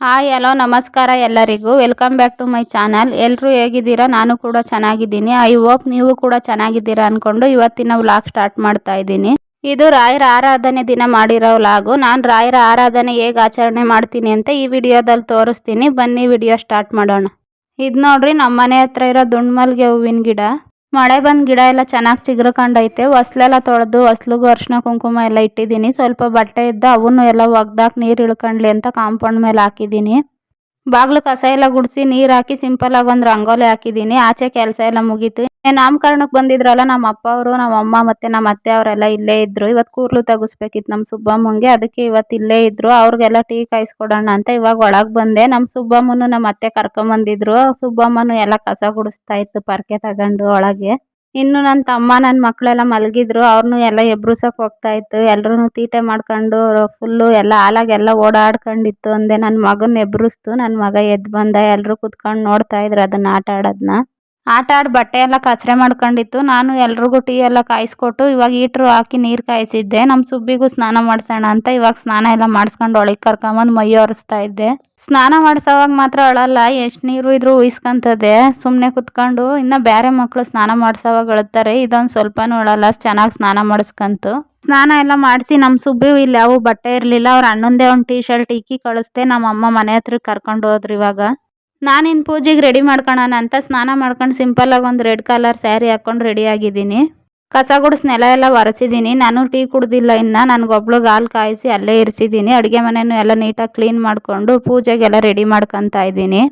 Hi, hello, ನಮಸ್ಕಾರ ಎಲ್ಲರಿಗೂ. Welcome back to my channel ಎಲ್ಲರೂ ಹೇಗಿದ್ದೀರಾ? ನಾನು ಕೂಡ ಚೆನ್ನಾಗಿದ್ದೀನಿ. ಐ ಹೋಪ್ ನೀವು ಕೂಡ ಚೆನ್ನಾಗಿದ್ದೀರಾ ಅಂದ್ಕೊಂಡು ಇವತ್ತಿನ ವ್ಲಾಗ್ ಸ್ಟಾರ್ಟ್ ಮಾಡ್ತಾ ಇದ್ದೀನಿ. ಇದು ರಾಯರ ಆರಾಧನೆ ದಿನ ಮಾಡಿರೋ ವ್ಲಾಗು ನಾನು ರಾಯರ ಆರಾಧನೆ ಹೇಗೆ ಆಚರಣೆ ಮಾಡ್ತೀನಿ ಅಂತ ಈ ವಿಡಿಯೋದಲ್ಲಿ ತೋರಿಸ್ತೀನಿ. ಬನ್ನಿ ವಿಡಿಯೋ ಸ್ಟಾರ್ಟ್ ಮಾಡೋಣ. ಇದು ನೋಡ್ರಿ ನಮ್ಮ ಮನೆ ಹತ್ರ ಇರೋ ದುಂಡ್ಮಲ್ಗೆ ಹೂವಿನ ಗಿಡ. ಮಳೆ ಬಂದು ಗಿಡ ಎಲ್ಲ ಚೆನ್ನಾಗಿ ಚಿಗುರ್ಕೊಂಡೈತೆ ಹೊಸ್ಲೆಲ್ಲ ತೊಳೆದು ಹೊಸ್ಲಿಗೂ ಅರ್ಶಿನ ಕುಂಕುಮ ಎಲ್ಲ ಇಟ್ಟಿದ್ದೀನಿ. ಸ್ವಲ್ಪ ಬಟ್ಟೆ ಇದ್ದ ಅವನ್ನೂ ಎಲ್ಲ ಒಗ್ದಾಕಿ ನೀರು ಇಳ್ಕೊಂಡ್ಲಿ ಅಂತ ಕಾಂಪೌಂಡ್ ಮೇಲೆ ಹಾಕಿದ್ದೀನಿ. ಬಾಗ್ಲು ಕಸ ಎಲ್ಲ ಗುಡಿಸಿ ನೀರು ಹಾಕಿ ಸಿಂಪಲ್ ಆಗಿ ಒಂದು ರಂಗೋಲಿ ಹಾಕಿದ್ದೀನಿ ಆಚೆ ಕೆಲಸ ಎಲ್ಲ ಮುಗೀತು. ನಾಮಕರಣಕ್ಕೆ ಬಂದಿದ್ರಲ್ಲ ನಮ್ಮ ಅಪ್ಪ ಅವರು ನಮ್ಮ ಅಮ್ಮ ಮತ್ತೆ ನಮ್ಮ ಅತ್ತೆ ಅವರೆಲ್ಲ ಇಲ್ಲೇ ಇದ್ರು. ಇವತ್ತು ಕೂರ್ಲು ತೆಗಿಸ್ಬೇಕಿತ್ತು ನಮ್ಮ ಸುಬ್ಬಮ್ಮಂಗೆ. ಅದಕ್ಕೆ ಇವತ್ತು ಇಲ್ಲೇ ಇದ್ರು. ಅವ್ರಿಗೆಲ್ಲ ಟೀ ಕಾಯಿಸ್ಕೊಡೋಣ ಅಂತ ಇವಾಗ ಒಳಗೆ ಬಂದೆ. ನಮ್ಮ ಸುಬ್ಬಮ್ಮನು ನಮ್ಮ ಅತ್ತೆ ಕರ್ಕೊಂಬಂದಿದ್ರು. ಸುಬ್ಬಮ್ಮನು ಎಲ್ಲ ಕಸ ಗುಡಿಸ್ತಾ ಇತ್ತು, ಪರ್ಕೆ ತಗೊಂಡು ಒಳಗೆ. ಇನ್ನು ನನ್ನ ತಮ್ಮ ನನ್ನ ಮಕ್ಕಳೆಲ್ಲ ಮಲಗಿದ್ರು ಅವ್ರನ್ನೂ ಎಲ್ಲ ಎಬ್ರುಸಕ್ಕೆ ಹೋಗ್ತಾಯಿತ್ತು ಎಲ್ರೂ ತೀಟೆ ಮಾಡ್ಕೊಂಡು ಫುಲ್ಲು ಎಲ್ಲ ಹಾಲಾಗೆಲ್ಲ ಓಡಾಡ್ಕೊಂಡಿತ್ತು. ಅಂದೆ ನನ್ನ ಮಗನ ಎಬ್ರಿಸ್ತು ನನ್ನ ಮಗ ಎದ್ದು ಬಂದ ಎಲ್ಲರೂ ಕುತ್ಕೊಂಡು ನೋಡ್ತಾ ಇದ್ರು ಅದನ್ನ ಆಟ ಆಡೋದನ್ನ ಆಟ ಆಡಿ ಬಟ್ಟೆ ಎಲ್ಲ ಕಸರೆ ಮಾಡ್ಕೊಂಡಿತ್ತು. ನಾನು ಎಲ್ರಿಗೂ ಟೀ ಎಲ್ಲ ಕಾಯಿಸ್ಕೊಟ್ಟು ಇವಾಗ ಹೀಟ್ರು ಹಾಕಿ ನೀರು ಕಾಯಿಸಿದ್ದೆ. ನಮ್ಮ ಸುಬ್ಬಿಗೂ ಸ್ನಾನ ಮಾಡಿಸೋಣ ಅಂತ ಇವಾಗ ಸ್ನಾನ ಎಲ್ಲ ಮಾಡಿಸ್ಕೊಂಡು ಒಳಗೆ ಕರ್ಕೊಂಬಂದು ಮೈ ಒರೆಸ್ತಾ ಇದ್ದೆ. ಸ್ನಾನ ಮಾಡಿಸೋವಾಗ ಮಾತ್ರ ಅಳಲ್ಲ. ಎಷ್ಟು ನೀರು ಇದ್ರೂ ಉಯಿಸ್ಕೊಂತದೆ. ಸುಮ್ಮನೆ ಕುತ್ಕೊಂಡು ಇನ್ನು ಬೇರೆ ಮಕ್ಕಳು ಸ್ನಾನ ಮಾಡಿಸೋವಾಗ ಅಳುತ್ತಾರೆ ಇದೊಂದು ಸ್ವಲ್ಪನೂ ಅಳಲ್ಲ. ಚೆನ್ನಾಗಿ ಸ್ನಾನ ಮಾಡಿಸ್ಕಂತು. ಸ್ನಾನ ಎಲ್ಲ ಮಾಡಿಸಿ ನಮ್ಮ ಸುಬ್ಬಿ ಇಲ್ಲಿ. ಯಾವ ಬಟ್ಟೆ ಇರಲಿಲ್ಲ. ಅವ್ರ ಅಣ್ಣಂದೇ ಒಂದು ಟೀ ಶರ್ಟ್ ಇಕ್ಕಿ ಕಳಿಸ್ದೆ. ನಮ್ಮ ಅಮ್ಮ ಮನೆ ಹತ್ರ ಕರ್ಕೊಂಡು ಹೋದ್ರು ಇವಾಗ. ನಾನಿನ್ನು ಪೂಜೆಗೆ ರೆಡಿ ಮಾಡ್ಕೊಳ್ಳೋಣ ಅಂತ ಸ್ನಾನ ಮಾಡ್ಕೊಂಡು ಸಿಂಪಲ್ಲಾಗಿ ಒಂದು ರೆಡ್ ಕಲರ್ ಸ್ಯಾರಿ ಹಾಕ್ಕೊಂಡು ರೆಡಿ ಆಗಿದ್ದೀನಿ. ಕಸ ಗುಡಿಸ್ ನೆಲ ಎಲ್ಲ ಒರೆಸಿದ್ದೀನಿ ನಾನು ಟೀ ಕುಡ್ದಿಲ್ಲ ಇನ್ನು. ನನಗೊಬ್ಳಿಗೆ ಹಾಲು ಕಾಯಿಸಿ ಅಲ್ಲೇ ಇರಿಸಿದ್ದೀನಿ ಅಡುಗೆ ಮನೆಯೂ ಎಲ್ಲ ನೀಟಾಗಿ ಕ್ಲೀನ್ ಮಾಡಿಕೊಂಡು ಪೂಜೆಗೆಲ್ಲ ರೆಡಿ ಮಾಡ್ಕೊತಾ ಇದ್ದೀನಿ.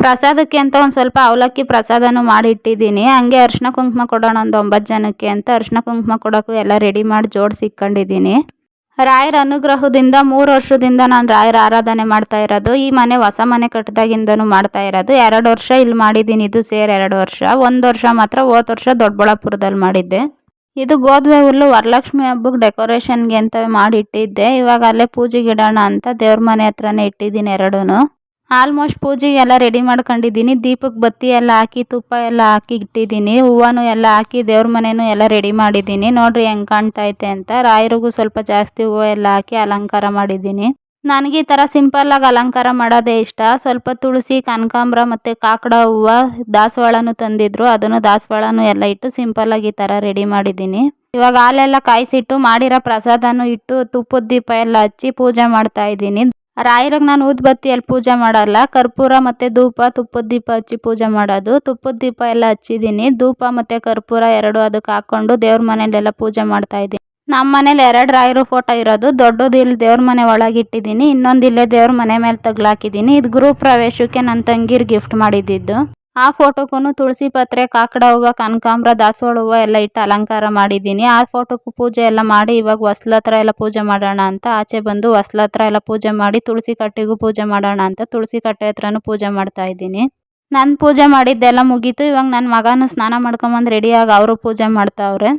ಪ್ರಸಾದಕ್ಕೆ ಅಂತ ಒಂದು ಸ್ವಲ್ಪ ಅವಲಕ್ಕಿ ಪ್ರಸಾದನೂ ಮಾಡಿಟ್ಟಿದ್ದೀನಿ. ಹಂಗೆ ಅರ್ಶಿನ ಕುಂಕುಮ ಕೊಡೋಣ ಒಂದು ಒಂಬತ್ತು ಜನಕ್ಕೆ ಅಂತ ಅರ್ಶಿನ ಕುಂಕುಮ ಕೊಡೋಕ್ಕೂ ಎಲ್ಲ ರೆಡಿ ಮಾಡಿ ಜೋಡಿಸಿ ಇಕ್ಕೊಂಡಿದ್ದೀನಿ. ರಾಯರ ಅನುಗ್ರಹದಿಂದ ಮೂರು ವರ್ಷದಿಂದ ನಾನು ರಾಯರ ಆರಾಧನೆ ಮಾಡ್ತಾ ಇರೋದು. ಈ ಮನೆ ಹೊಸ ಮನೆ ಕಟ್ಟಿದಾಗಿಂದನೂ ಮಾಡ್ತಾ ಇರೋದು. ಎರಡು ವರ್ಷ ಇಲ್ಲಿ ಮಾಡಿದ್ದೀನಿ. ಇದು ಸೇರಿ ಎರಡು ವರ್ಷ. ಒಂದು ವರ್ಷ ಮಾತ್ರ ಹೋದ ವರ್ಷ ದೊಡ್ಡಬಳ್ಳಾಪುರದಲ್ಲಿ ಮಾಡಿದ್ದೆ. ಇದು ಗೋಧುವೆ ಹುಲ್ಲು ವರಲಕ್ಷ್ಮಿ ಹಬ್ಬಕ್ಕೆ ಡೆಕೋರೇಷನ್ಗೆ ಅಂತ ಮಾಡಿಟ್ಟಿದ್ದೆ. ಇವಾಗ ಅಲ್ಲೇ ಪೂಜೆಗಿಡೋಣ ಅಂತ ದೇವ್ರ ಮನೆ ಹತ್ರನೇ ಇಟ್ಟಿದ್ದೀನಿ ಎರಡೂ ಆಲ್ಮೋಸ್ಟ್ ಪೂಜೆಗೆಲ್ಲ ರೆಡಿ ಮಾಡ್ಕೊಂಡಿದ್ದೀನಿ. ದೀಪಕ್ಕೆ ಬತ್ತಿ ಎಲ್ಲ ಹಾಕಿ, ತುಪ್ಪ ಎಲ್ಲ ಹಾಕಿ ಇಟ್ಟಿದ್ದೀನಿ. ಹೂವನು ಎಲ್ಲ ಹಾಕಿ, ದೇವ್ರ ಮನೆಯೂ ಎಲ್ಲ ರೆಡಿ ಮಾಡಿದ್ದೀನಿ. ನೋಡ್ರಿ ಹೆಂಗೆ ಕಾಣ್ತೈತೆ ಅಂತ. ರಾಯರಿಗೂ ಸ್ವಲ್ಪ ಜಾಸ್ತಿ ಹೂವು ಎಲ್ಲ ಹಾಕಿ ಅಲಂಕಾರ ಮಾಡಿದ್ದೀನಿ. ನನಗೆ ಈ ಥರ ಸಿಂಪಲ್ಲಾಗಿ ಅಲಂಕಾರ ಮಾಡೋದೇ ಇಷ್ಟ. ಸ್ವಲ್ಪ ತುಳಸಿ, ಕನಕಾಂಬ್ರ ಮತ್ತು ಕಾಕಡ ಹೂವು, ದಾಸವಾಳನೂ ತಂದಿದ್ರು. ಅದನ್ನು ದಾಸವಾಳನೂ ಎಲ್ಲ ಇಟ್ಟು ಸಿಂಪಲ್ಲಾಗಿ ಈ ಥರ ರೆಡಿ ಮಾಡಿದ್ದೀನಿ. ಇವಾಗ ಹಾಲೆಲ್ಲ ಕಾಯಿಸಿಟ್ಟು ಮಾಡಿರೋ ಪ್ರಸಾದನೂ ಇಟ್ಟು ತುಪ್ಪದ ದೀಪ ಎಲ್ಲ ಹಚ್ಚಿ ಪೂಜೆ ಮಾಡ್ತಾ ಇದ್ದೀನಿ. ರಾಯರಿಗೆ ನಾನು ಊದ್ಬತ್ತಿಯಲ್ಲಿ ಪೂಜೆ ಮಾಡಲ್ಲ. ಕರ್ಪೂರ ಮತ್ತು ಧೂಪ, ತುಪ್ಪದ ದೀಪ ಹಚ್ಚಿ ಪೂಜೆ ಮಾಡೋದು. ತುಪ್ಪದ ದೀಪ ಎಲ್ಲ ಹಚ್ಚಿದ್ದೀನಿ. ಧೂಪ ಮತ್ತು ಕರ್ಪೂರ ಎರಡು ಅದಕ್ಕೆ ಹಾಕ್ಕೊಂಡು ದೇವ್ರ ಮನೆಯಲ್ಲೆಲ್ಲ ಪೂಜೆ ಮಾಡ್ತಾ ಇದ್ದೀನಿ. ನಮ್ಮ ಮನೇಲಿ ಎರಡು ರಾಯರು ಫೋಟೋ ಇರೋದು. ದೊಡ್ಡದು ಇಲ್ಲಿ ದೇವ್ರ ಮನೆ ಒಳಗೆ ಇಟ್ಟಿದ್ದೀನಿ. ಇನ್ನೊಂದು ಇಲ್ಲೇ ದೇವ್ರ ಮನೆ ಮೇಲೆ ತಗ್ಲಾಕಿದ್ದೀನಿ ಇದು ಗೃಹ ಪ್ರವೇಶಕ್ಕೆ ನನ್ನ ತಂಗಿರ್ ಗಿಫ್ಟ್ ಮಾಡಿದ್ದಿದ್ದು. ಆ ಫೋಟೋಕ್ಕೂ ತುಳಸಿ ಪತ್ರೆ, ಕಾಕಡ ಹೂವು, ಕನಕಾಂಬ್ರ, ದಾಸವಾಳ ಹೂವು ಎಲ್ಲ ಇಟ್ಟು ಅಲಂಕಾರ ಮಾಡಿದ್ದೀನಿ ಆ ಫೋಟೋಕ್ಕೂ ಪೂಜೆ ಎಲ್ಲ ಮಾಡಿ ಇವಾಗ ಹೊಸ್ಲ ಹತ್ರ ಎಲ್ಲ ಪೂಜೆ ಮಾಡೋಣ ಅಂತ ಆಚೆ ಬಂದು ಹೊಸ್ಲ ಹತ್ರ ಎಲ್ಲ ಪೂಜೆ ಮಾಡಿ ತುಳಸಿ ಕಟ್ಟೆಗೂ ಪೂಜೆ ಮಾಡೋಣ ಅಂತ ತುಳಸಿ ಕಟ್ಟೆ ಹತ್ರನೂ ಪೂಜೆ ಮಾಡ್ತಾ ಇದ್ದೀನಿ. ನಾನು ಪೂಜೆ ಮಾಡಿದ್ದೆಲ್ಲ ಮುಗೀತು. ಇವಾಗ ನನ್ನ ಮಗನೂ ಸ್ನಾನ ಮಾಡ್ಕೊಂಬಂದು ರೆಡಿಯಾಗಿ ಅವರು ಪೂಜೆ ಮಾಡ್ತಾವ್ರೆ.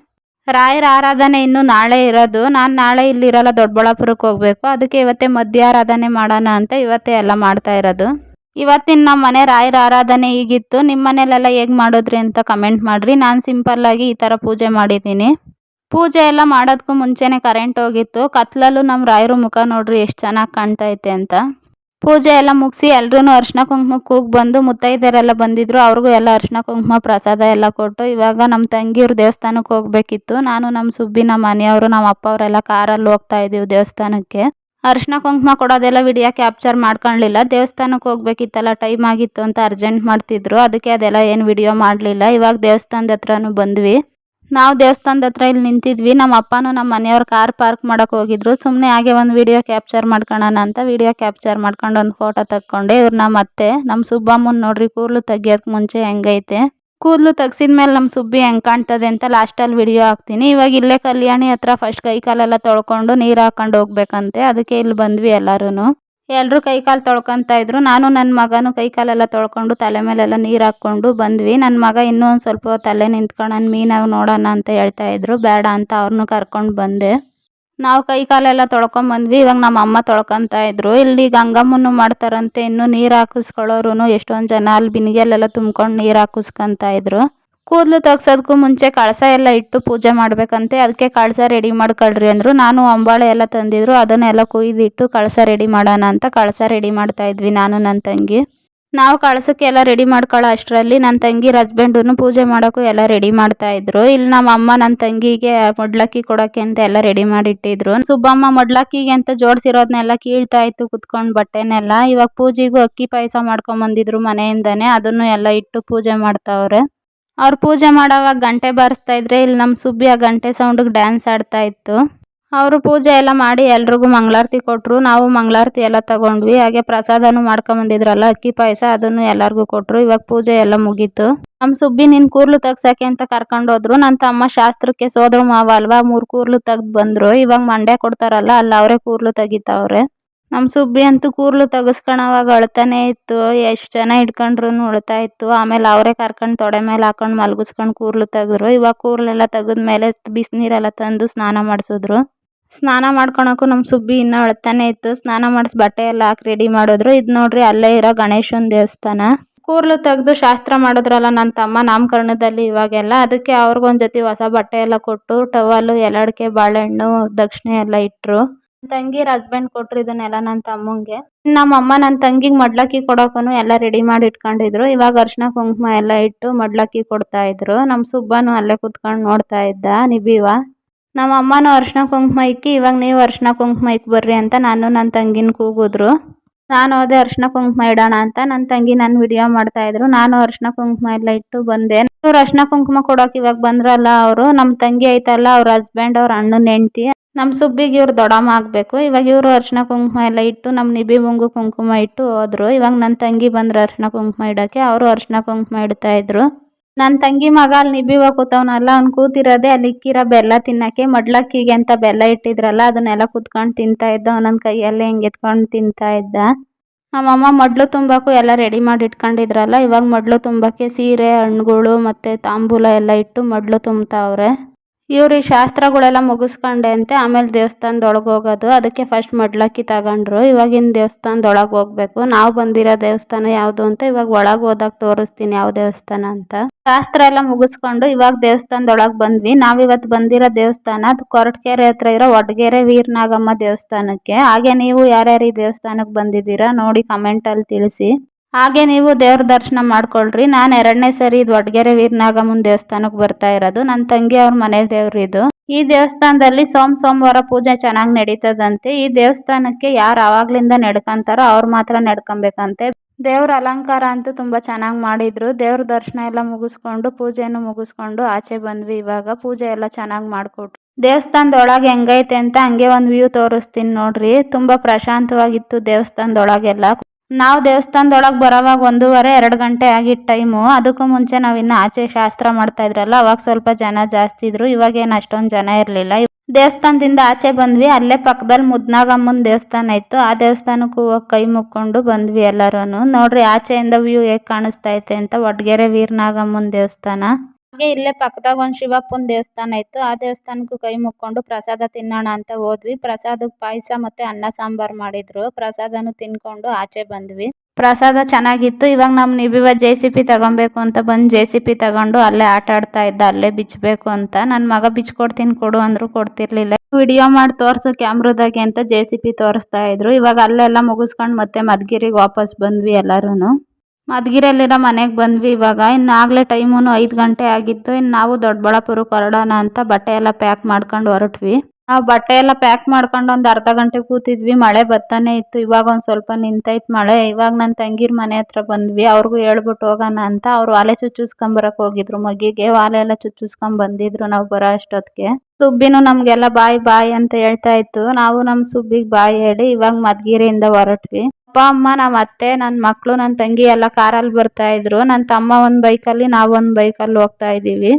ರಾಯರ ಆರಾಧನೆ ಇನ್ನು ನಾಳೆ ಇರೋದು. ನಾನು ನಾಳೆ ಇಲ್ಲಿರಲ್ಲ ದೊಡ್ಡಬಳ್ಳಾಪುರಕ್ಕೆ ಹೋಗಬೇಕು. ಅದಕ್ಕೆ ಇವತ್ತೇ ಮಧ್ಯಾರಾಧನೆ ಮಾಡೋಣ ಅಂತ ಇವತ್ತೇ ಎಲ್ಲ ಮಾಡ್ತಾ ಇರೋದು. ಇವತ್ತಿನ ನಮ್ಮ ಮನೆ ರಾಯರ ಆರಾಧನೆ ಹೀಗಿತ್ತು. ನಿಮ್ಮ ಮನೇಲೆಲ್ಲ ಹೇಗೆ ಮಾಡಿದ್ರಿ ಅಂತ ಕಮೆಂಟ್ ಮಾಡಿರಿ. ನಾನು ಸಿಂಪಲ್ಲಾಗಿ ಈ ಥರ ಪೂಜೆ ಮಾಡಿದ್ದೀನಿ. ಪೂಜೆ ಎಲ್ಲ ಮಾಡೋದಕ್ಕೂ ಮುಂಚೆನೇ ಕರೆಂಟ್ ಹೋಗಿತ್ತು. ಕತ್ಲಲ್ಲೂ ನಮ್ಮ ರಾಯರು ಮುಖ ನೋಡ್ರಿ ಎಷ್ಟು ಚೆನ್ನಾಗಿ ಕಾಣ್ತೈತೆ ಅಂತ. ಪೂಜೆ ಎಲ್ಲ ಮುಗಿಸಿ ಎಲ್ರೂ ಅರ್ಶಿನ ಕುಂಕುಮಕ್ಕೆ ಕೂಗಿ ಬಂದು ಮುತ್ತೈದೆಯರೆಲ್ಲ ಬಂದಿದ್ರು. ಅವ್ರಿಗೂ ಎಲ್ಲ ಅರ್ಶಿನ ಕುಂಕುಮ ಪ್ರಸಾದ ಎಲ್ಲ ಕೊಟ್ಟು ಇವಾಗ ನಮ್ಮ ತಂಗಿಯವ್ರ ದೇವಸ್ಥಾನಕ್ಕೆ ಹೋಗಬೇಕಿತ್ತು. ನಾನು ನಮ್ಮ ಸುಬ್ಬಿ ನಮ್ಮ ಮನೆಯವರು ನಮ್ಮ ಅಪ್ಪ ಅವರೆಲ್ಲ ಕಾರಲ್ಲಿ ಹೋಗ್ತಾ ಇದ್ದೀವಿ ದೇವಸ್ಥಾನಕ್ಕೆ. ಅರ್ಶಿನ ಕುಂಕುಮ ಕೊಡೋದೆಲ್ಲ ವಿಡಿಯೋ ಕ್ಯಾಪ್ಚರ್ ಮಾಡ್ಕೊಳ್ಲಿಲ್ಲ. ದೇವಸ್ಥಾನಕ್ಕೆ ಹೋಗ್ಬೇಕಿತ್ತಲ್ಲ, ಟೈಮ್ ಆಗಿತ್ತು ಅಂತ ಅರ್ಜೆಂಟ್ ಮಾಡ್ತಿದ್ರು. ಅದಕ್ಕೆ ಅದೆಲ್ಲ ಏನು ವಿಡಿಯೋ ಮಾಡಲಿಲ್ಲ. ಇವಾಗ ದೇವಸ್ಥಾನದ ಹತ್ರನೂ ಬಂದ್ವಿ. ನಾವು ದೇವಸ್ಥಾನದ ಹತ್ರ ಇಲ್ಲಿ ನಿಂತಿದ್ವಿ. ನಮ್ಮ ಅಪ್ಪನೂ ನಮ್ಮ ಮನೆಯವ್ರ ಕಾರ್ ಪಾರ್ಕ್ ಮಾಡೋಕೆ ಹೋಗಿದ್ರು. ಸುಮ್ಮನೆ ಹಾಗೆ ಒಂದು ವಿಡಿಯೋ ಕ್ಯಾಪ್ಚರ್ ಮಾಡ್ಕೊಳ್ಳೋಣ ಅಂತ ವಿಡಿಯೋ ಕ್ಯಾಪ್ಚರ್ ಮಾಡ್ಕೊಂಡು ಒಂದು ಫೋಟೋ ತಕ್ಕೊಂಡೆ. ಇವ್ರು ನಮ್ಮ ಅತ್ತೆ. ನಮ್ಮ ಸುಬ್ಬಮ್ಮನ ನೋಡ್ರಿ ಕೂರ್ಲು ತೆಗಿಯೋಕೆ ಮುಂಚೆ ಹೆಂಗೈತೆ. ಕೂದಲು ತೆಗ್ಸಿದ ಮೇಲೆ ನಮ್ಮ ಸುಬ್ಬಿ ಹೆಂಗೆ ಕಾಣ್ತದೆ ಅಂತ ಲಾಸ್ಟಲ್ಲಿ ವಿಡಿಯೋ ಹಾಕ್ತೀನಿ. ಇವಾಗ ಇಲ್ಲೇ ಕಲ್ಯಾಣಿ ಹತ್ರ ಫಸ್ಟ್ ಕೈ ಕಾಲೆಲ್ಲ ತೊಳ್ಕೊಂಡು ನೀರು ಹಾಕೊಂಡು ಹೋಗ್ಬೇಕಂತೆ. ಅದಕ್ಕೆ ಇಲ್ಲಿ ಬಂದ್ವಿ ಎಲ್ಲರೂ ಎಲ್ಲರೂ ಕೈ ಕಾಲು ತೊಳ್ಕೊತಾ ಇದ್ರು. ನಾನು ನನ್ನ ಮಗನೂ ಕೈ ಕಾಲೆಲ್ಲ ತೊಳ್ಕೊಂಡು ತಲೆ ಮೇಲೆಲ್ಲ ನೀರು ಹಾಕ್ಕೊಂಡು ಬಂದ್ವಿ. ನನ್ನ ಮಗ ಇನ್ನೂ ಒಂದು ಸ್ವಲ್ಪ ತಲೆ ನಿಂತ್ಕೊಂಡು ಮೀನಾಗಿ ನೋಡೋಣ ಅಂತ ಹೇಳ್ತಾ ಇದ್ರು. ಬೇಡ ಅಂತ ಅವ್ರನ್ನೂ ಕರ್ಕೊಂಡು ಬಂದೆ. ನಾವು ಕೈ ಕಾಲೆಲ್ಲ ತೊಳ್ಕೊಂಬಂದ್ವಿ ಇವಾಗ ನಮ್ಮ ಅಮ್ಮ ತೊಳ್ಕೊತಾ ಇದ್ರು. ಇಲ್ಲಿ ಗಂಗಮ್ಮನ್ನು ಮಾಡ್ತಾರಂತೆ. ಇನ್ನು ನೀರು ಹಾಕಿಸ್ಕೊಳ್ಳೋರು ಎಷ್ಟೊಂದು ಜನ. ಅಲ್ಲಿ ಬಿನಿಗೆಲ್ಲೆಲ್ಲ ತುಂಬ್ಕೊಂಡು ನೀರು ಹಾಕಿಸ್ಕೊಂತ ಇದ್ರು. ಕೂದಲು ತೆಗ್ಸೋದಕ್ಕೂ ಮುಂಚೆ ಕಳಸ ಎಲ್ಲ ಇಟ್ಟು ಪೂಜೆ ಮಾಡ್ಬೇಕಂತೆ. ಅದಕ್ಕೆ ಕಳಸ ರೆಡಿ ಮಾಡ್ಕೊಳ್ರಿ ಅಂದರು. ನಾನು ಅಂಬಾಳೆ ಎಲ್ಲ ತಂದಿದ್ರು. ಅದನ್ನೆಲ್ಲ ಕುಯ್ದಿಟ್ಟು ಕಳಸ ರೆಡಿ ಮಾಡೋಣ ಅಂತ ಕಳಸ ರೆಡಿ ಮಾಡ್ತಾ ಇದ್ವಿ ನಾನು ನನ್ನ ತಂಗಿ. ನಾವು ಕಳಸಕ್ಕೆಲ್ಲ ರೆಡಿ ಮಾಡ್ಕೊಳ್ಳೋ ಅಷ್ಟರಲ್ಲಿ ನನ್ನ ತಂಗಿ ಹಸ್ಬೆಂಡನ್ನು ಪೂಜೆ ಮಾಡೋಕ್ಕೂ ಎಲ್ಲ ರೆಡಿ ಮಾಡ್ತಾ ಇದ್ರು. ಇಲ್ಲಿ ನಮ್ಮ ಅಮ್ಮ ನನ್ನ ತಂಗಿಗೆ ಮೊಡ್ಲಕ್ಕಿ ಕೊಡೋಕ್ಕೆ ಅಂತ ಎಲ್ಲ ರೆಡಿ ಮಾಡಿಟ್ಟಿದ್ರು. ಸುಬ್ಬಮ್ಮ ಮೊಡ್ಲಕ್ಕಿಗೆ ಅಂತ ಜೋಡಿಸಿರೋದನ್ನೆಲ್ಲ ಕೀಳ್ತಾ ಇತ್ತು ಕುತ್ಕೊಂಡು ಬಟ್ಟೆನೆಲ್ಲ. ಇವಾಗ ಪೂಜೆಗೂ ಅಕ್ಕಿ ಪಾಯಸ ಮಾಡ್ಕೊಂಬಂದಿದ್ರು ಮನೆಯಿಂದನೇ. ಅದನ್ನು ಎಲ್ಲ ಇಟ್ಟು ಪೂಜೆ ಮಾಡ್ತಾವ್ರೆ. ಅವ್ರು ಪೂಜೆ ಮಾಡೋವಾಗ ಗಂಟೆ ಬಾರಿಸ್ತಾ ಇದ್ರೆ ಇಲ್ಲಿ ನಮ್ಮ ಸುಬ್ಬಿ ಆ ಗಂಟೆ ಸೌಂಡಿಗೆ ಡ್ಯಾನ್ಸ್ ಆಡ್ತಾ ಇತ್ತು. ಅವರು ಪೂಜೆ ಎಲ್ಲ ಮಾಡಿ ಎಲ್ರಿಗೂ ಮಂಗಳಾರತಿ ಕೊಟ್ಟರು ನಾವು ಮಂಗಳಾರತಿ ಎಲ್ಲ ತಗೊಂಡ್ವಿ. ಹಾಗೆ ಪ್ರಸಾದನೂ ಮಾಡ್ಕೊಂಬಂದಿದ್ರಲ್ಲ, ಅಕ್ಕಿ ಪಾಯಸ ಅದನ್ನು ಎಲ್ಲರಿಗೂ ಕೊಟ್ಟರು ಇವಾಗ ಪೂಜೆ ಎಲ್ಲ ಮುಗೀತು. ನಮ್ಮ ಸುಬ್ಬಿ ನಿನ್ನ ಕೂರ್ಲು ತೆಗ್ಸಕ್ಕೆ ಅಂತ ಕರ್ಕೊಂಡು ಹೋದ್ರು. ನನ್ನ ತಮ್ಮ ಶಾಸ್ತ್ರಕ್ಕೆ ಸೋದರ ಮಾವ ಅಲ್ವಾ? ಮೂರು ಕೂರ್ಲು ತೆಗ್ದು ಬಂದರು. ಇವಾಗ ಮಂಡ್ಯ ಕೊಡ್ತಾರಲ್ಲ, ಅಲ್ಲಿ ಅವರೇ ಕೂರ್ಲು ತೆಗಿತಾವ್ರೆ. ನಮ್ಮ ಸುಬ್ಬಿ ಅಂತೂ ಕೂರ್ಲು ತೆಗಿಸ್ಕೊಳವಾಗ ಅಳ್ತಾನೆ ಇತ್ತು. ಎಷ್ಟು ಜನ ಹಿಡ್ಕೊಂಡ್ರು ಉಳ್ತಾ ಇತ್ತು. ಆಮೇಲೆ ಅವರೇ ಕರ್ಕೊಂಡು ತೊಡೆ ಮೇಲೆ ಹಾಕೊಂಡು ಮಲಗಿಸ್ಕೊಂಡು ಕೂರ್ಲು ತೆಗೆದ್ರು. ಇವಾಗ ಕೂರ್ಲೆಲ್ಲ ತೆಗೆದ್ಮೇಲೆ ಬಿಸಿನೀರೆಲ್ಲ ತಂದು ಸ್ನಾನ ಮಾಡಿಸಿದ್ರು. ಸ್ನಾನ ಮಾಡ್ಕೊಳಕ್ಕೂ ನಮ್ಮ ಸುಬ್ಬಿ ಇನ್ನೂ ಅಳ್ತಾನೆ ಇತ್ತು. ಸ್ನಾನ ಮಾಡಿಸಿ ಬಟ್ಟೆ ಎಲ್ಲ ಹಾಕಿ ರೆಡಿ ಮಾಡಿದ್ರು. ಇದು ನೋಡ್ರಿ ಅಲ್ಲೇ ಇರೋ ಗಣೇಶನ ದೇವಸ್ಥಾನ. ಕೂರ್ಲು ತೆಗೆದು ಶಾಸ್ತ್ರ ಮಾಡಿದ್ರಲ್ಲ ನನ್ನ ತಮ್ಮ ನಾಮಕರಣದಲ್ಲಿ ಇವಾಗೆಲ್ಲ. ಅದಕ್ಕೆ ಅವ್ರಿಗೊಂದು ಜೊತೆ ಹೊಸ ಬಟ್ಟೆ ಎಲ್ಲ ಕೊಟ್ಟು ಟವಲು ಎಲ್ಲಡಿಕೆ ಬಾಳೆಹಣ್ಣು, ದಕ್ಷಿಣೆ ಎಲ್ಲ ಇಟ್ಟರು ತಂಗಿರ ಹಸ್ಬೆಂಡ್ ಕೊಟ್ರು ಇದನ್ನೆಲ್ಲ ನನ್ನ ತಮ್ಮಂಗೆ. ನಮ್ಮ ಅಮ್ಮ ನನ್ನ ತಂಗಿಗೆ ಮಡ್ಲಕ್ಕಿ ಕೊಡೋಕ್ಕೂ ಎಲ್ಲ ರೆಡಿ ಮಾಡಿ ಇಟ್ಕೊಂಡಿದ್ರು. ಇವಾಗ ಅರ್ಶಿನ ಕುಂಕುಮ ಎಲ್ಲ ಇಟ್ಟು ಮಡ್ಲಕ್ಕಿ ಕೊಡ್ತಾ ಇದ್ರು. ನಮ್ಮ ಸುಬ್ಬನು ಅಲ್ಲೇ ಕುತ್ಕೊಂಡು ನೋಡ್ತಾ ಇದ್ದ ನಿಬಿವ ನಮ್ಮ ಅಮ್ಮನೂ ಅರ್ಶಿನ ಕುಂಕುಮ ಇಕ್ಕಿ, ಇವಾಗ ನೀವು ಅರ್ಶಿನ ಕುಂಕುಮ ಇಕ್ಕಿ ಬರ್ರಿ ಅಂತ ನಾನು ನನ್ನ ತಂಗಿನ ಕೂಗಿದ್ರು. ನಾನು ಹೋದೆ ಅರ್ಶಿನ ಕುಂಕುಮ ಇಡೋಣ ಅಂತ ನನ್ನ ತಂಗಿ ನನ್ನ ವಿಡಿಯೋ ಮಾಡ್ತಾ ಇದ್ರು. ನಾನು ಅರ್ಶಿನ ಕುಂಕುಮ ಎಲ್ಲ ಇಟ್ಟು ಬಂದೆ. ಇವ್ರು ಅರ್ಶಿನ ಕುಂಕುಮ ಕೊಡೋಕೆ ಇವಾಗ ಬಂದ್ರಲ್ಲ ಅವರು. ನಮ್ಮ ತಂಗಿ ಐತಲ್ಲ, ಅವ್ರ ಹಸ್ಬೆಂಡ್ ಅವ್ರ ಅಣ್ಣ ಹೆಂಡ್ತಿ. ನಮ್ಮ ಸುಬ್ಬಿಗೆ ಇವ್ರು ದೊಡಮ್ಮ ಆಗಬೇಕು. ಇವಾಗ ಇವರು ಅರ್ಶಿನ ಕುಂಕುಮ ಎಲ್ಲ ಇಟ್ಟು ನಮ್ಮ ನಿಬಿ ಮುಂಗು ಕುಂಕುಮ ಇಟ್ಟು ಹೋದ್ರು. ಇವಾಗ ನನ್ನ ತಂಗಿ ಬಂದ್ರು ಅರ್ಶಿನ ಕುಂಕುಮ ಇಡೋಕ್ಕೆ. ಅವರು ಅರ್ಶಿನ ಕುಂಕುಮ ಇಡ್ತಾ ಇದ್ರು. ನನ್ನ ತಂಗಿ ಮಗ ಅಲ್ಲಿ ನಿಬ್ಬಿವಾಗ ಕೂತವನಲ್ಲ, ಅವ್ನು ಕೂತಿರೋದೆ ಅಲ್ಲಿ ಇಕ್ಕಿರೋ ಬೆಲ್ಲ ತಿನ್ನಕ್ಕೆ. ಮಡ್ಲಕ್ಕಿಗೆ ಅಂತ ಬೆಲ್ಲ ಇಟ್ಟಿದ್ರಲ್ಲ, ಅದನ್ನೆಲ್ಲ ಕೂತ್ಕೊಂಡು ತಿಂತಾ ಇದ್ದ. ಒಂದೊಂದು ಕೈಯಲ್ಲಿ ಹಿಂಗೆ ಎತ್ಕೊಂಡು ತಿಂತಾ ಇದ್ದ. ನಮ್ಮಮ್ಮ ಮಡ್ಲು ತುಂಬಕ್ಕೂ ಎಲ್ಲ ರೆಡಿ ಮಾಡಿ ಇಟ್ಕೊಂಡಿದ್ರಲ್ಲ, ಇವಾಗ ಮಡ್ಲು ತುಂಬಕ್ಕೆ ಸೀರೆ, ಹಣ್ಣುಗಳು ಮತ್ತು ತಾಂಬೂಲ ಎಲ್ಲ ಇಟ್ಟು ಮಡ್ಲು ತುಂಬ್ತಾವ್ರೆ. ಇವ್ರು ಈ ಶಾಸ್ತ್ರಗಳೆಲ್ಲ ಮುಗಿಸ್ಕೊಂಡೆ ಅಂತೆ, ಆಮೇಲೆ ದೇವಸ್ಥಾನದೊಳಗೆ ಹೋಗೋದು. ಅದಕ್ಕೆ ಫಸ್ಟ್ ಮಡ್ಲಕ್ಕಿ ತಗೊಂಡ್ರು. ಇವಾಗಿನ ದೇವಸ್ಥಾನದೊಳಗೆ ಹೋಗ್ಬೇಕು. ನಾವು ಬಂದಿರೋ ದೇವಸ್ಥಾನ ಯಾವುದು ಅಂತ ಇವಾಗ ಒಳಗೆ ಹೋದಾಗ ತೋರಿಸ್ತೀನಿ ಯಾವ ದೇವಸ್ಥಾನ ಅಂತ. ಶಾಸ್ತ್ರ ಎಲ್ಲ ಮುಗಿಸ್ಕೊಂಡು ಇವಾಗ ದೇವಸ್ಥಾನದೊಳಗೆ ಬಂದ್ವಿ. ನಾವಿವತ್ತು ಬಂದಿರೋ ದೇವಸ್ಥಾನ, ಅದು ಕೊರಟಗೆರೆ ಹತ್ರ ಇರೋ ವಡ್ಗೆರೆ ವೀರನಾಗಮ್ಮ ದೇವಸ್ಥಾನಕ್ಕೆ. ಹಾಗೆ ನೀವು ಯಾರ್ಯಾರು ಈ ದೇವಸ್ಥಾನಕ್ಕೆ ಬಂದಿದ್ದೀರಾ ನೋಡಿ ಕಮೆಂಟಲ್ಲಿ ತಿಳಿಸಿ. ಹಾಗೆ ನೀವು ದೇವ್ರ ದರ್ಶನ ಮಾಡ್ಕೊಳ್ರಿ. ನಾನು ಎರಡನೇ ಸರಿ ಇದು ವಡ್ಗೆರೆ ವೀರನಾಗಮ್ಮನ ದೇವಸ್ಥಾನಕ್ಕೆ ಬರ್ತಾ ಇರೋದು. ನನ್ನ ತಂಗಿ ಅವ್ರ ಮನೆ ದೇವ್ರು ಇದು. ಈ ದೇವಸ್ಥಾನದಲ್ಲಿ ಸೋಮ ಸೋಮವಾರ ಪೂಜೆ ಚೆನ್ನಾಗಿ ನಡೀತದಂತೆ. ಈ ದೇವಸ್ಥಾನಕ್ಕೆ ಯಾರು ಆವಾಗ್ಲಿಂದ ನಡ್ಕೊಂತಾರೋ ಅವ್ರು ಮಾತ್ರ ನಡ್ಕೊಬೇಕಂತೆ. ದೇವ್ರ ಅಲಂಕಾರ ಅಂತೂ ತುಂಬಾ ಚೆನ್ನಾಗಿ ಮಾಡಿದ್ರು. ದೇವ್ರ ದರ್ಶನ ಎಲ್ಲ ಮುಗಿಸ್ಕೊಂಡು ಪೂಜೆಯನ್ನು ಮುಗಿಸ್ಕೊಂಡು ಆಚೆ ಬಂದ್ವಿ ಇವಾಗ. ಪೂಜೆ ಎಲ್ಲ ಚೆನ್ನಾಗಿ ಮಾಡಿಕೊಟ್ರು. ದೇವಸ್ಥಾನದೊಳಗೆ ಹೆಂಗೈತೆ ಅಂತ ಹಂಗೆ ಒಂದು ವ್ಯೂ ತೋರಿಸ್ತೀನಿ ನೋಡ್ರಿ. ತುಂಬಾ ಪ್ರಶಾಂತವಾಗಿತ್ತು ದೇವಸ್ಥಾನದೊಳಗೆಲ್ಲ. ನಾವು ದೇವಸ್ಥಾನದೊಳಗೆ ಬರೋವಾಗ ಒಂದೂವರೆ, ಎರಡು ಗಂಟೆ ಆಗಿದ್ದ ಟೈಮು ಅದಕ್ಕೂ ಮುಂಚೆ ನಾವು ಇನ್ನು ಆಚೆ ಶಾಸ್ತ್ರ ಮಾಡ್ತಾ ಇದ್ರಲ್ಲ, ಅವಾಗ ಸ್ವಲ್ಪ ಜನ ಜಾಸ್ತಿ ಇದ್ರು. ಇವಾಗೇನು ಅಷ್ಟೊಂದು ಜನ ಇರಲಿಲ್ಲ. ದೇವಸ್ಥಾನದಿಂದ ಆಚೆ ಬಂದ್ವಿ. ಅಲ್ಲೇ ಪಕ್ಕದಲ್ಲಿ ಮುದ್ನಾಗಮ್ಮನ ದೇವಸ್ಥಾನ ಇತ್ತು. ಆ ದೇವಸ್ಥಾನಕ್ಕೂ ಹೋಗಿ ಕೈ ಮುಕ್ಕೊಂಡು ಬಂದ್ವಿ ಎಲ್ಲರೂ ನೋಡ್ರಿ, ಆಚೆಯಿಂದ ವ್ಯೂ ಹೇಗೆ ಕಾಣಿಸ್ತಾ ಐತೆ ಅಂತ. ವಡ್ಗೆರೆ ವೀರನಾಗಮ್ಮನ ದೇವಸ್ಥಾನ. ಹಾಗೆ ಇಲ್ಲೇ ಪಕ್ಕದಾಗ ಒಂದು ಶಿವಪ್ಪನ ದೇವಸ್ಥಾನ ಇತ್ತು. ಆ ದೇವಸ್ಥಾನಕ್ಕೂ ಕೈ ಮುಕ್ಕೊಂಡು ಪ್ರಸಾದ ತಿನ್ನೋಣ ಅಂತ ಹೋದ್ವಿ. ಪ್ರಸಾದಕ್ಕೆ ಪಾಯಸ ಮತ್ತೆ ಅನ್ನ ಸಾಂಬಾರು ಮಾಡಿದ್ರು. ಪ್ರಸಾದನು ತಿನ್ಕೊಂಡು ಆಚೆ ಬಂದ್ವಿ. ಪ್ರಸಾದ ಚೆನ್ನಾಗಿತ್ತು. ಇವಾಗ ನಮ್ಮ ನಿಬಿವ ಜೆ ಸಿ ಪಿ ತಗೊಬೇಕು ಅಂತ ಬಂದು ಜೆ ಸಿ ಪಿ ತಗೊಂಡು ಅಲ್ಲೇ ಆಟ ಆಡ್ತಾ ಇದ್ದ. ಅಲ್ಲೇ ಬಿಚ್ಚಬೇಕು ಅಂತ. ನನ್ನ ಮಗ ಬಿಚ್ಕೊಡ್ತೀನಿ ಕೊಡು ಅಂದ್ರು ಕೊಡ್ತಿರ್ಲಿಲ್ಲ. ವಿಡಿಯೋ ಮಾಡಿ ತೋರಿಸು ಕ್ಯಾಮ್ರದಾಗೆ ಅಂತ ಜೆ ಸಿ ಪಿ ತೋರಿಸ್ತಾ ಇದ್ರು. ಇವಾಗ ಅಲ್ಲೆಲ್ಲ ಮುಗಿಸ್ಕೊಂಡು ಮತ್ತೆ ಮದ್ಗಿರಿಗೆ ವಾಪಸ್ ಬಂದ್ವಿ ಎಲ್ಲರೂ ಮಧುಗಿರಿಯಲ್ಲಿರೋ ಮನೆಗೆ ಬಂದ್ವಿ ಇವಾಗ. ಇನ್ನು ಆಗಲೇ ಟೈಮೂ ಐದು ಗಂಟೆ ಆಗಿತ್ತು. ಇನ್ನು ನಾವು ದೊಡ್ಡಬಳ್ಳಾಪುರಕ್ಕೆ ಹೊರಡೋಣ ಅಂತ ಬಟ್ಟೆ ಎಲ್ಲ ಪ್ಯಾಕ್ ಮಾಡ್ಕೊಂಡು ಹೊರಟ್ವಿ. ನಾವು ಬಟ್ಟೆ ಎಲ್ಲ ಪ್ಯಾಕ್ ಮಾಡ್ಕೊಂಡು ಒಂದು ಅರ್ಧ ಗಂಟೆ ಕೂತಿದ್ವಿ. ಮಳೆ ಬರ್ತಾನೆ ಇತ್ತು. ಇವಾಗ ಒಂದು ಸ್ವಲ್ಪ ನಿಂತೈತೆ ಮಳೆ. ಇವಾಗ ನನ್ನ ತಂಗಿರ ಮನೆ ಹತ್ರ ಬಂದ್ವಿ. ಅವ್ರಿಗೂ ಹೇಳ್ಬಿಟ್ಟು ಹೋಗೋಣ ಅಂತ. ಅವ್ರು ಒಲೆ ಚುಚ್ಚಿಸ್ಕೊಂಬರಕ್ಕೆ ಹೋಗಿದ್ರು ಮಗಿಗೆ ವಾಲೆ ಎಲ್ಲ ಚುಚ್ಚಿಸ್ಕೊಂಡ್ ಬಂದಿದ್ರು ನಾವು ಬರೋ ಅಷ್ಟೊತ್ತಿಗೆ ಸುಬ್ಬಿನೂ ನಮಗೆಲ್ಲ ಬಾಯ್ ಬಾಯ್ ಅಂತ ಹೇಳ್ತಾ ಇತ್ತು. ನಾವು ನಮ್ಮ ಸುಬ್ಬಿಗೆ ಬಾಯ್ ಹೇಳಿ ಇವಾಗ ಮದ್ಗಿರಿಯಿಂದ ಹೊರಟ್ವಿ. ಅಮ್ಮ ನಮ್ಮ ಅತ್ತೆ ನನ್ನ ಮಕ್ಕಳು ನನ್ನ ತಂಗಿ ಎಲ್ಲ ಕಾರಲ್ಲಿ ಬರ್ತಾ ಇದ್ರು. ನನ್ನ ತಮ್ಮ ಒಂದು ಬೈಕಲ್ಲಿ ನಾವು ಒಂದು ಬೈಕಲ್ಲಿ ಹೋಗ್ತಾ ಇದ್ದೀವಿ.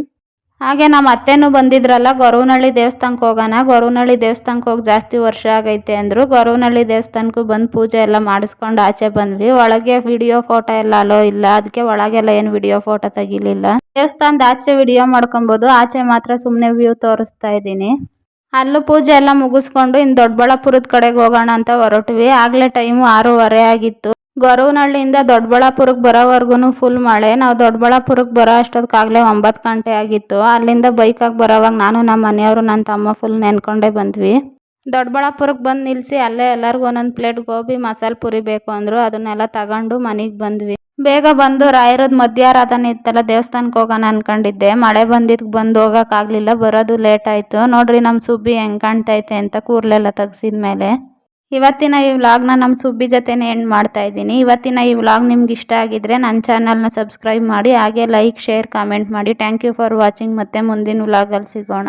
ಹಾಗೆ ನಮ್ಮ ಅತ್ತೆನೂ ಬಂದಿದ್ರಲ್ಲ ಗೊರವನಹಳ್ಳಿ ದೇವಸ್ಥಾನಕ್ಕೆ ಹೋಗೋಣ. ಗೊರವನಹಳ್ಳಿ ದೇವಸ್ಥಾನಕ್ಕೆ ಹೋಗಿ ಜಾಸ್ತಿ ವರ್ಷ ಆಗೈತೆ ಅಂದರು. ಗೊರವನಹಳ್ಳಿ ದೇವಸ್ಥಾನಕ್ಕೂ ಬಂದು ಪೂಜೆ ಎಲ್ಲ ಮಾಡಿಸ್ಕೊಂಡು ಆಚೆ ಬಂದ್ವಿ. ಒಳಗೆ ವಿಡಿಯೋ ಫೋಟೋ ಎಲ್ಲ ಅಲೋ ಇಲ್ಲ. ಅದಕ್ಕೆ ಒಳಗೆಲ್ಲ ಏನು ವಿಡಿಯೋ ಫೋಟೋ ತೆಗಿಲಿಲ್ಲ. ದೇವಸ್ಥಾನದ ಆಚೆ ವಿಡಿಯೋ ಮಾಡ್ಕೊಬೋದು. ಆಚೆ ಮಾತ್ರ ಸುಮ್ಮನೆ ವ್ಯೂ ತೋರಿಸ್ತಾ ಇದ್ದೀನಿ. ಅಲ್ಲೂ ಪೂಜೆ ಎಲ್ಲ ಮುಗಿಸ್ಕೊಂಡು ಇನ್ನು ದೊಡ್ಡಬಳ್ಳಾಪುರದ ಕಡೆಗೆ ಹೋಗೋಣ ಅಂತ ಹೊರಟ್ವಿ. ಆಗಲೇ ಟೈಮು ಆರೂವರೆ ಆಗಿತ್ತು. ಗೊರವನಹಳ್ಳಿಯಿಂದ ದೊಡ್ಡಬಳ್ಳಾಪುರಕ್ಕೆ ಬರೋವರೆಗೂ ಫುಲ್ ಮಳೆ. ನಾವು ದೊಡ್ಡಬಳ್ಳಾಪುರಕ್ಕೆ ಬರೋ ಅಷ್ಟೊತ್ತಿಗಾಗಲೇ ಒಂಬತ್ತು ಗಂಟೆ ಆಗಿತ್ತು. ಅಲ್ಲಿಂದ ಬೈಕಾಗಿ ಬರೋವಾಗ ನಾನು ನಮ್ಮ ಮನೆಯವರು ನನ್ನ ತಮ್ಮ ಫುಲ್ ನೆನ್ಕೊಂಡೇ ಬಂದ್ವಿ. ದೊಡ್ಡಬಳ್ಳಾಪುರಕ್ಕೆ ಬಂದು ನಿಲ್ಲಿಸಿ ಅಲ್ಲೇ ಎಲ್ಲರಿಗೂ ಒಂದೊಂದು ಪ್ಲೇಟ್ ಗೋಬಿ, ಮಸಾಲೆ ಪುರಿ ಬೇಕು ಅಂದರು. ಅದನ್ನೆಲ್ಲ ತಗೊಂಡು ಮನೆಗೆ ಬಂದ್ವಿ. ಬೇಗ ಬಂದು ರಾಯರದ್ ಮಧ್ಯಾರಾಧನೆ ಇತ್ತಲ್ಲ ದೇವಸ್ಥಾನಕ್ಕೆ ಹೋಗೋಣ ಅನ್ಕೊಂಡಿದ್ದೆ. ಮಳೆ ಬಂದಿದ್ದು ಬಂದು ಹೋಗೋಕ್ಕಾಗಲಿಲ್ಲ ಬರೋದು ಲೇಟ್ ಆಯಿತು. ನೋಡ್ರಿ ನಮ್ಮ ಸುಬ್ಬಿ ಹೆಂಗೆ ಕಾಣ್ತೈತೆ ಅಂತ ಕೂರ್ಲೆಲ್ಲ ತೆಗ್ಸಿದ ಮೇಲೆ. ಇವತ್ತಿನ ಈ ವ್ಲಾಗ್ನ ನಮ್ಮ ಸುಬ್ಬಿ ಜೊತೆನೆ ಎಂಡ್ ಮಾಡ್ತಾ ಇದ್ದೀನಿ. ಇವತ್ತಿನ ಈ ವ್ಲಾಗ್ ನಿಮ್ಗೆ ಇಷ್ಟ ಆಗಿದ್ರೆ ನನ್ನ ಚಾನಲ್ನ ಸಬ್ಸ್ಕ್ರೈಬ್ ಮಾಡಿ, ಹಾಗೆ ಲೈಕ್ ಶೇರ್ ಕಾಮೆಂಟ್ ಮಾಡಿ. ಥ್ಯಾಂಕ್ ಯು ಫಾರ್ ವಾಚಿಂಗ್ ಮತ್ತೆ ಮುಂದಿನ ವ್ಲಾಗಲ್ಲಿ ಸಿಗೋಣ.